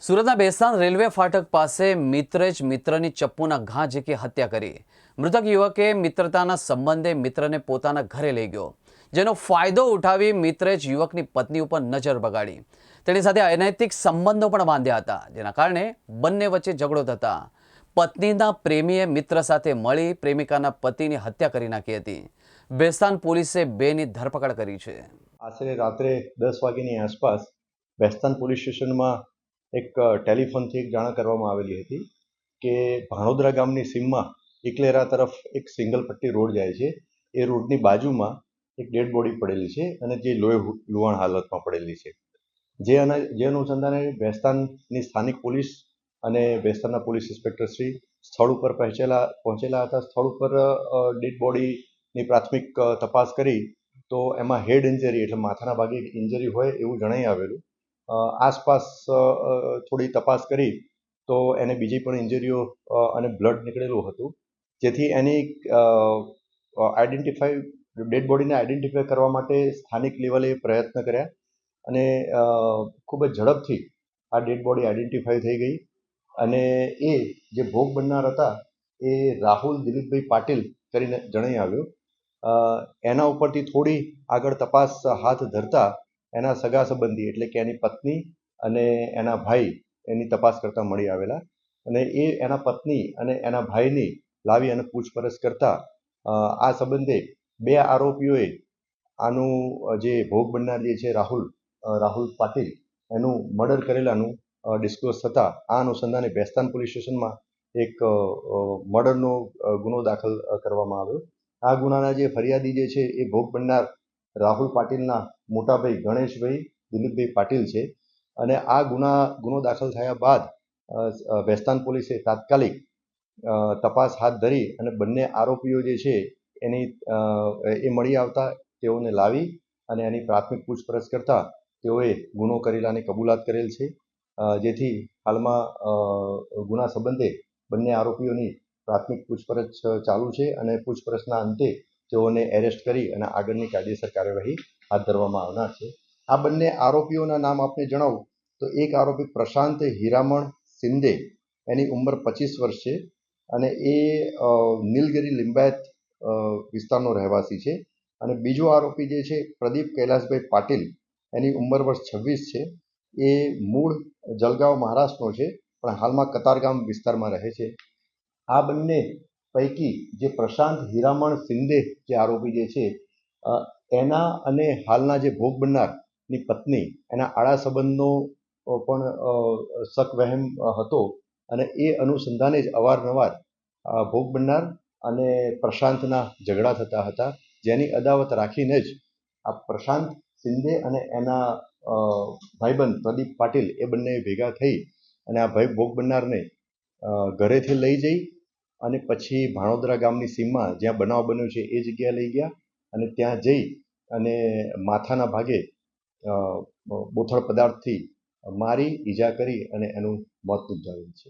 સુરતના બેસ્તાન રેલવે ફાટક પાસે મિત્રે જ મિત્રની ચપ્પુના ઘા ઝીકી હત્યા કરી. મૃતક યુવકે મિત્રતાના સંબંધે મિત્રને પોતાના ઘરે લઈ ગયો, જેનો ફાયદો ઉઠાવી મિત્રે જ યુવકની પત્ની ઉપર નજર બગાડી. તેની સાથે અનૈતિક સંબંધો પણ બાંધ્યા હતા, જેના કારણે બંને વચ્ચે ઝઘડો થતા. પત્નીના પ્રેમીએ મિત્ર સાથે મળી પ્રેમિકાના પતિની હત્યા કરી નાખી હતી. બેસ્તાન પોલીસે બેની ધરપકડ કરી છે. આશરે રાત્રે દસ વાગ્યાની આસપાસ બેસ્તાન પોલીસ સ્ટેશનમાં એક ટેલિફોનથી એક જાણ કરવામાં આવેલી હતી કે ભાણોદરા ગામની સીમમાં ઇકલેરા તરફ એક સિંગલ પટ્ટી રોડ જાય છે. એ રોડની બાજુમાં એક ડેડ બોડી પડેલી છે અને જે લોહી લુહાણ હાલતમાં પડેલી છે. જે અને, જે અનુસંધાને બેસ્તાનની સ્થાનિક પોલીસ અને બેસ્તાનના પોલીસ ઇન્સ્પેક્ટર શ્રી સ્થળ ઉપર પહોંચેલા પહોંચેલા હતા. સ્થળ ઉપર ડેડ બોડીની પ્રાથમિક તપાસ કરી તો એમાં હેડ ઇન્જરી એટલે માથાના ભાગે ઇન્જરી હોય એવું જણાઈ આવેલું. આસપાસ થોડી તપાસ કરી તો એને બીજી પણ ઇન્જરીઓ અને બ્લડ નીકળેલું હતું. જેથી એની આઈડેન્ટિફાઈ, ડેડ બોડીને આઈડેન્ટિફાઈ કરવા માટે સ્થાનિક લેવલે પ્રયત્ન કર્યા અને ખૂબ જ ઝડપથી આ ડેડ બોડી આઈડેન્ટિફાઈ થઈ ગઈ. અને એ જે ભોગ બનનાર હતા એ રાહુલ દિલીપભાઈ પાટીલ કરીને જણાઈ આવ્યું. એના ઉપરથી થોડી આગળ તપાસ હાથ ધરતા એના સગા સંબંધી, એટલે કે એની પત્ની અને એના ભાઈ, એની તપાસ કરતા મળી આવેલા. અને એ એના પત્ની અને એના ભાઈની લાવી અને પૂછપરછ કરતા આ સંબંધે બે આરોપીઓએ આનું જે ભોગ બનનાર જે છે રાહુલ રાહુલ પાટીલ, એનું મર્ડર કરેલાનું ડિસ્ક્લોઝ થતાં, આ અનુસંધાને બેસ્તાન પોલીસ સ્ટેશનમાં એક મર્ડરનો ગુનો દાખલ કરવામાં આવ્યો. આ ગુનાના જે ફરિયાદી જે છે, એ ભોગ બનનાર રાહુલ પાટીલના મોટાભાઈ ગણેશભાઈ, દિલીપભાઈ પાટીલ છે. અને આ ગુના, ગુનો દાખલ થયા બાદ બેસ્તાન પોલીસે તાત્કાલિક તપાસ હાથ ધરી અને બંને આરોપીઓ જે છે એની એ મળી આવતા તેઓને લાવી અને એની પ્રાથમિક પૂછપરછ કરતા તેઓએ ગુનો કરેલાની કબૂલાત કરેલ છે. જેથી હાલમાં ગુના સંબંધે બંને આરોપીઓની પ્રાથમિક પૂછપરછ ચાલુ છે અને પૂછપરછના અંતે તેઓને એરેસ્ટ કરી અને આગળની કાયદેસર કાર્યવાહી હાથ ધરવામાં આવનાર છે. આ બંને આરોપીઓના નામ આપને જણાવું તો એક આરોપી પ્રશાંત હીરામણ શિંદે એની ઉંમર પચીસ વર્ષ છે અને એ નીલગિરી લિંબાયત વિસ્તારનો રહેવાસી છે. અને બીજો આરોપી જે છે પ્રદીપ કૈલાસભાઈ પાટીલ, એની ઉંમર વર્ષ છવ્વીસ છે. એ મૂળ જલગાંવ મહારાષ્ટ્રનો છે, પણ હાલમાં કતારગામ વિસ્તારમાં રહે છે. આ બંને પૈકી જે પ્રશાંત હીરામણ શિંદે જે આરોપી જે છે એના અને હાલના જે ભોગ બનનારની પત્ની, એના આડા સંબંધનો પણ શક વહેમ હતો અને એ અનુસંધાને જ અવારનવાર ભોગ બનનાર અને પ્રશાંતના ઝઘડા થતા હતા. જેની અદાવત રાખીને જ આ પ્રશાંત શિંદે અને એના ભાઈબંધ પ્રદીપ પાટીલ એ બંને ભેગા થઈ અને આ ભાઈ ભોગ બનનારને ઘરેથી લઈ જઈ અને પછી ભાણોદરા ગામની સીમમાં જ્યાં બનાવ બન્યો છે એ જગ્યાએ લઈ ગયા અને ત્યાં જઈ અને માથાના ભાગે બોથળ પદાર્થથી મારી, ઈજા કરી અને એનું મોત નિપજાવેલ છે.